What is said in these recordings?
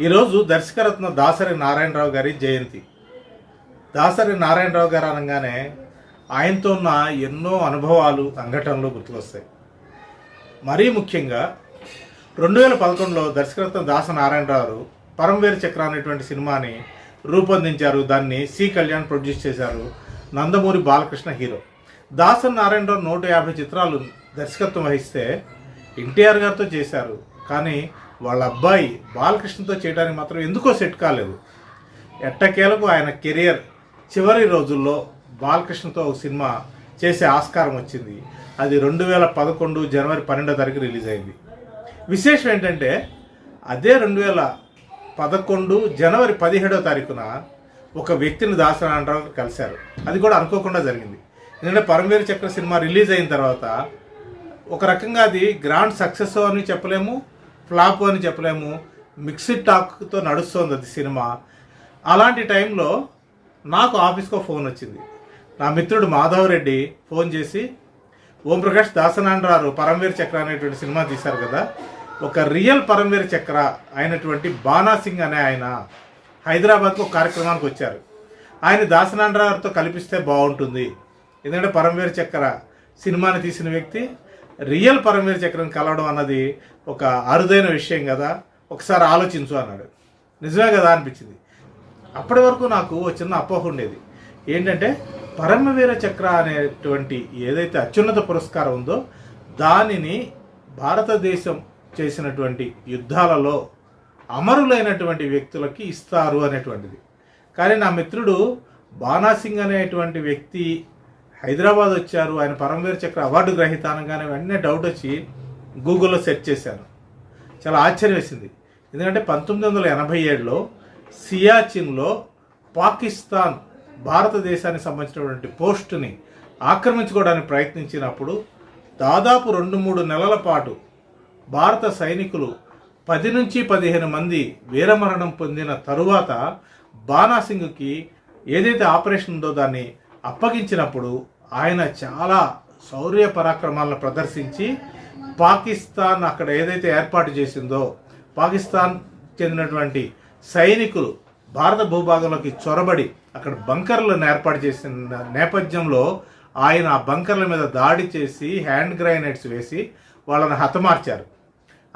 ఈరోజు దర్శకరత్న దాసరి నారాయణరావు గారి జయంతి. దాసరి నారాయణరావు గారు అనగానే ఆయనతో ఉన్న ఎన్నో అనుభవాలు సంఘటనలు గుర్తుకొస్తాయి. మరీ ముఖ్యంగా రెండు వేల పదకొండులో దర్శకరత్న దాస నారాయణరావు పరంవేరు చక్ర అనేటువంటి సినిమాని రూపొందించారు. దాన్ని సి కళ్యాణ్ ప్రొడ్యూస్ చేశారు. నందమూరి బాలకృష్ణ హీరో. దాసన్ నారాయణరావు నూట యాభై చిత్రాలు దర్శకత్వం వహిస్తే ఎన్టీఆర్ గారితో చేశారు. కానీ వాళ్ళ అబ్బాయి బాలకృష్ణతో చేయడానికి మాత్రం ఎందుకో సెట్ కాలేదు. ఎట్టకేలకు ఆయన కెరియర్ చివరి రోజుల్లో బాలకృష్ణతో ఒక సినిమా చేసే ఆస్కారం వచ్చింది. అది రెండు వేల పదకొండు జనవరి పన్నెండో తారీఖు రిలీజ్ అయింది. విశేషం ఏంటంటే అదే రెండు వేల పదకొండు జనవరి పదిహేడో తారీఖున ఒక వ్యక్తిని దాసనారాయణరావు కలిశారు. అది కూడా అనుకోకుండా జరిగింది. ఎందుకంటే పరమవీర చక్ర సినిమా రిలీజ్ అయిన తర్వాత ఒక రకంగా అది గ్రాండ్ సక్సెస్ అని చెప్పలేము ఫ్లాప్ అని చెప్పలేము. మిక్సిడ్ టాక్తో నడుస్తోంది అది సినిమా. అలాంటి టైంలో నాకు ఆఫీస్కో ఫోన్ వచ్చింది. నా మిత్రుడు మాధవరెడ్డి ఫోన్ చేసి ఓంప్రకాష్ దాసనాండ్రారు పరమవీర చక్ర అనేటువంటి సినిమా తీశారు కదా. ఒక రియల్ పరమవీర చక్ర అయినటువంటి బానా సింగ్ అనే ఆయన హైదరాబాద్కు ఒక కార్యక్రమానికి వచ్చారు. ఆయన దాసనాండ్రారుతో కల్పిస్తే బాగుంటుంది. ఎందుకంటే పరమవీర చక్ర సినిమాని తీసిన వ్యక్తి రియల్ పరమవీర చక్రం కలవడం అన్నది ఒక అరుదైన విషయం కదా. ఒకసారి ఆలోచించు అన్నాడు. నిజమే కదా అనిపించింది. అప్పటి వరకు నాకు చిన్న అపోహ ఉండేది. ఏంటంటే పరమవీర చక్ర అనేటువంటి ఏదైతే అత్యున్నత పురస్కారం ఉందో దానిని భారతదేశం చేసినటువంటి యుద్ధాలలో అమరులైనటువంటి వ్యక్తులకి ఇస్తారు అనేటువంటిది. కానీ నా మిత్రుడు బాణాసింగ్ అనేటువంటి వ్యక్తి హైదరాబాద్ వచ్చారు. ఆయన పరమవీర చక్ర అవార్డు గ్రహీత అనగానే వెంటనే డౌట్ వచ్చి గూగుల్లో సెర్చ్ చేశాను చాలా ఆశ్చర్యం వేసింది. ఎందుకంటే పంతొమ్మిది వందల ఎనభై ఏడులో సియాచిన్లో పాకిస్తాన్ భారతదేశానికి సంబంధించినటువంటి పోస్టుని ఆక్రమించుకోవడానికి ప్రయత్నించినప్పుడు దాదాపు రెండు మూడు నెలల పాటు భారత సైనికులు పది నుంచి పదిహేను మంది వీరమరణం పొందిన తరువాత బాణాసింగ్కి ఏదైతే ఆపరేషన్ ఉందో దాన్ని అప్పగించినప్పుడు ఆయన చాలా శౌర్య పరాక్రమాలను ప్రదర్శించి పాకిస్తాన్ అక్కడ ఏదైతే ఏర్పాటు చేసిందో పాకిస్తాన్ చెందినటువంటి సైనికులు భారత భూభాగంలోకి చొరబడి అక్కడ బంకర్లను ఏర్పాటు చేసిన నేపథ్యంలో ఆయన ఆ బంకర్ల మీద దాడి చేసి హ్యాండ్ గ్రైనేట్స్ వేసి వాళ్ళని హతమార్చారు.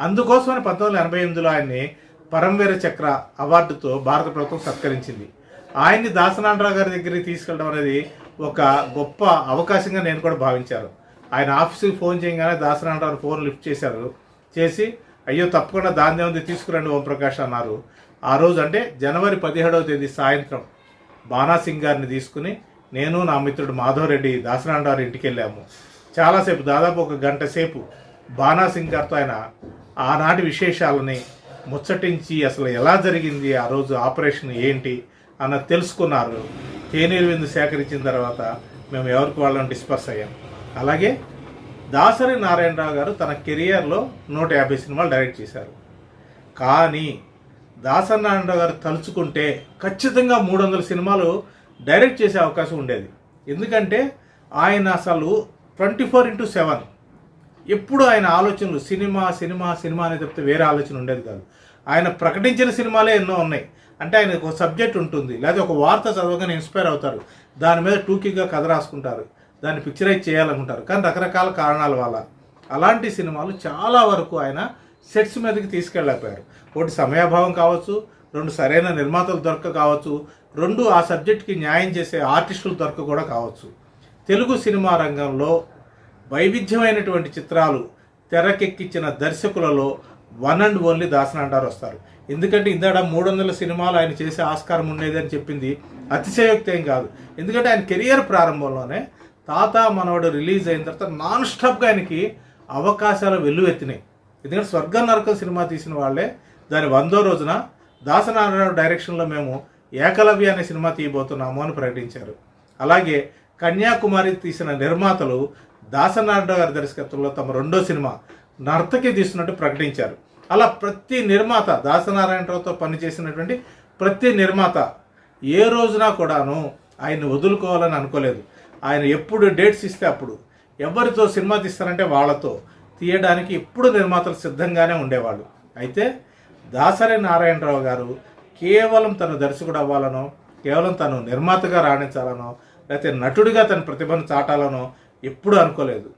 అందుకోసమని పంతొమ్మిది వందల ఎనభై ఎనిమిదిలో ఆయన్ని పరమవీర చక్ర అవార్డుతో భారత ప్రభుత్వం సత్కరించింది. ఆయన్ని దాసనాండ్రావు గారి దగ్గరికి తీసుకెళ్ళడం అనేది ఒక గొప్ప అవకాశంగా నేను కూడా భావించాను. ఆయన ఆఫీస్కి ఫోన్ చేయగానే దాసనాండ్రావు ఫోన్ లిఫ్ట్ చేశారు. చేసి అయ్యో తప్పకుండా దాని ఉంది తీసుకురండి ఓంప్రకాష్ అన్నారు. ఆ రోజు అంటే జనవరి పదిహేడవ తేదీ సాయంత్రం బాణాసింగ్ గారిని తీసుకుని నేను నా మిత్రుడు మాధవరెడ్డి దాసనాండారు ఇంటికి వెళ్ళాము. చాలాసేపు దాదాపు ఒక గంట సేపు బాణాసింగ్ గారితో ఆయన ఆనాటి విశేషాలని ముచ్చటించి అసలు ఎలా జరిగింది ఆ రోజు ఆపరేషన్ ఏంటి అన్నది తెలుసుకున్నారు. తేనీరు విందు సేకరించిన తర్వాత మేము ఎవరికి వాళ్ళని డిస్పర్స్ అయ్యాం. అలాగే దాసరి నారాయణరావు గారు తన కెరియర్లో నూట యాభై సినిమాలు డైరెక్ట్ చేశారు. కానీ దాసరి నారాయణరావు గారు తలుచుకుంటే ఖచ్చితంగా మూడు వందల సినిమాలు డైరెక్ట్ చేసే అవకాశం ఉండేది. ఎందుకంటే ఆయన అసలు ట్వంటీ ఫోర్ ఇంటూ సెవెన్. ఎప్పుడు ఆయన ఆలోచనలు సినిమా సినిమా సినిమా అనేది చెప్తే వేరే ఆలోచన ఉండేది కాదు. ఆయన ప్రకటించిన సినిమాలే ఎన్నో ఉన్నాయి. అంటే ఆయనకు ఒక సబ్జెక్ట్ ఉంటుంది. లేదా ఒక వార్త చదవగానే ఇన్స్పైర్ అవుతారు. దాని మీద టూకీగా కథ రాసుకుంటారు. దాన్ని పిక్చరైజ్ చేయాలనుకుంటారు. కానీ రకరకాల కారణాల వల్ల అలాంటి సినిమాలు చాలా వరకు ఆయన సెట్స్ మీదకి తీసుకెళ్ళకపోయారు. ఒకటి సమయాభావం కావచ్చు రెండు సరైన నిర్మాతలు దొరక కావచ్చు రెండు ఆ సబ్జెక్ట్కి న్యాయం చేసే ఆర్టిస్టులు దొరక కూడా కావచ్చు. తెలుగు సినిమా రంగంలో వైవిధ్యమైనటువంటి చిత్రాలు తెరకెక్కించిన దర్శకులలో వన్ అండ్ ఓన్లీ దాసనాండారు వస్తారు. ఎందుకంటే ఇందాడ మూడు వందల సినిమాలు ఆయన చేసే ఆస్కారం ఉండేది అని చెప్పింది అతిశయోక్తి ఏం కాదు. ఎందుకంటే ఆయన కెరియర్ ప్రారంభంలోనే తాత మనవడు రిలీజ్ అయిన తర్వాత నాన్ స్టాప్గా ఆయనకి అవకాశాలు వెల్లువెత్తినాయి. ఎందుకంటే స్వర్గ నరకం సినిమా తీసిన వాళ్ళే దాని వందో రోజున దాసనారాయణ డైరెక్షన్లో మేము ఏకలవ్య అనే సినిమా తీయబోతున్నాము అని ప్రకటించారు. అలాగే కన్యాకుమారి తీసిన నిర్మాతలు దాసనారాయణ గారి దర్శకత్వంలో తమ రెండో సినిమా నర్తకి తీస్తున్నట్టు ప్రకటించారు. అలా ప్రతి నిర్మాత దాసనారాయణరావుతో పనిచేసినటువంటి ప్రతి నిర్మాత ఏ రోజున కూడాను ఆయన్ని వదులుకోవాలని అనుకోలేదు. ఆయన ఎప్పుడు డేట్స్ ఇస్తే అప్పుడు. ఎవరితో సినిమా తీస్తారంటే వాళ్ళతో. తీయడానికి ఎప్పుడు నిర్మాతలు సిద్ధంగానే ఉండేవాళ్ళు. అయితే దాసరి నారాయణరావు గారు కేవలం తను దర్శకుడు అవ్వాలనో కేవలం తను నిర్మాతగా రాణించాలనో లేకపోతే నటుడిగా తన ప్రతిభను చాటాలనో ఎప్పుడూ అనుకోలేదు.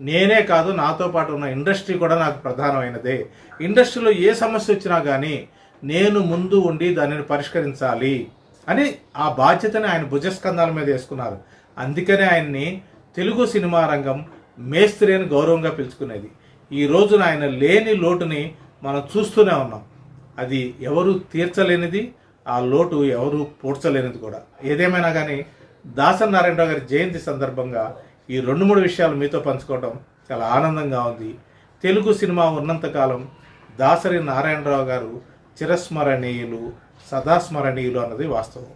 నేనే కాదు నాతో పాటు ఉన్న ఇండస్ట్రీ కూడా నాకు ప్రధానమైనదే. ఇండస్ట్రీలో ఏ సమస్య వచ్చినా కానీ నేను ముందు ఉండి దానిని పరిష్కరించాలి అని ఆ బాధ్యతని ఆయన భుజస్కంధాల మీద వేసుకున్నారు. అందుకనే ఆయన్ని తెలుగు సినిమా రంగం మేస్త్రి అని గౌరవంగా పిలుచుకునేది. ఈ రోజున ఆయన లేని లోటుని మనం చూస్తూనే ఉన్నాం. అది ఎవరు తీర్చలేనిది ఆ లోటు ఎవరు పూడ్చలేనిది కూడా. ఏదేమైనా కానీ దాసరి నారాయణరావు గారి జయంతి సందర్భంగా ఈ రెండు మూడు విషయాలు మీతో పంచుకోవడం చాలా ఆనందంగా ఉంది. తెలుగు సినిమా ఉన్నంతకాలం దాసరి నారాయణరావు గారు చిరస్మరణీయులు సదాస్మరణీయులు అన్నది వాస్తవం.